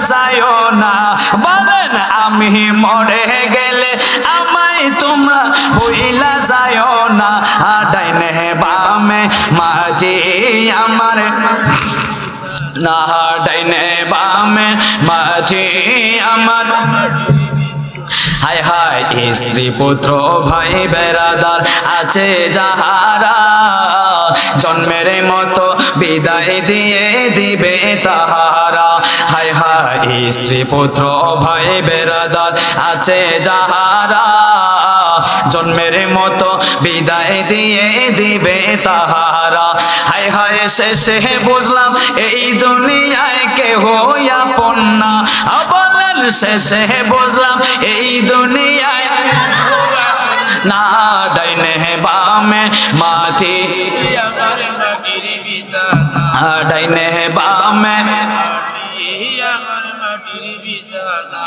যায়ও না। বলেন, আমি মরে গেলে আমায় তোমরা হইলা যায়ও না। ডাইনে বামে মাঝে আমার। না ডাইনে বামে মাঝে আমার। হায় হায় স্ত্রী, পুত্র, ভাই, বেড়াদার আছে যাহারা। জন্মের মতো বিদায় দিয়ে দিবে হায় স্ত্রী পুত্র ভাই বেড়াদার আছে যাহারা জন্মের মতো বিদায় দিয়ে দিবে তাহারা। হায় হায় শেষে বুঝলাম এই দুনিয়ায় কেহ আপন না। বলেন শেষে বুঝলাম এই দুনিয়ায় না ডাইনে বামে মাটি। ডাইনে বামে আমার মাটির বিছানা।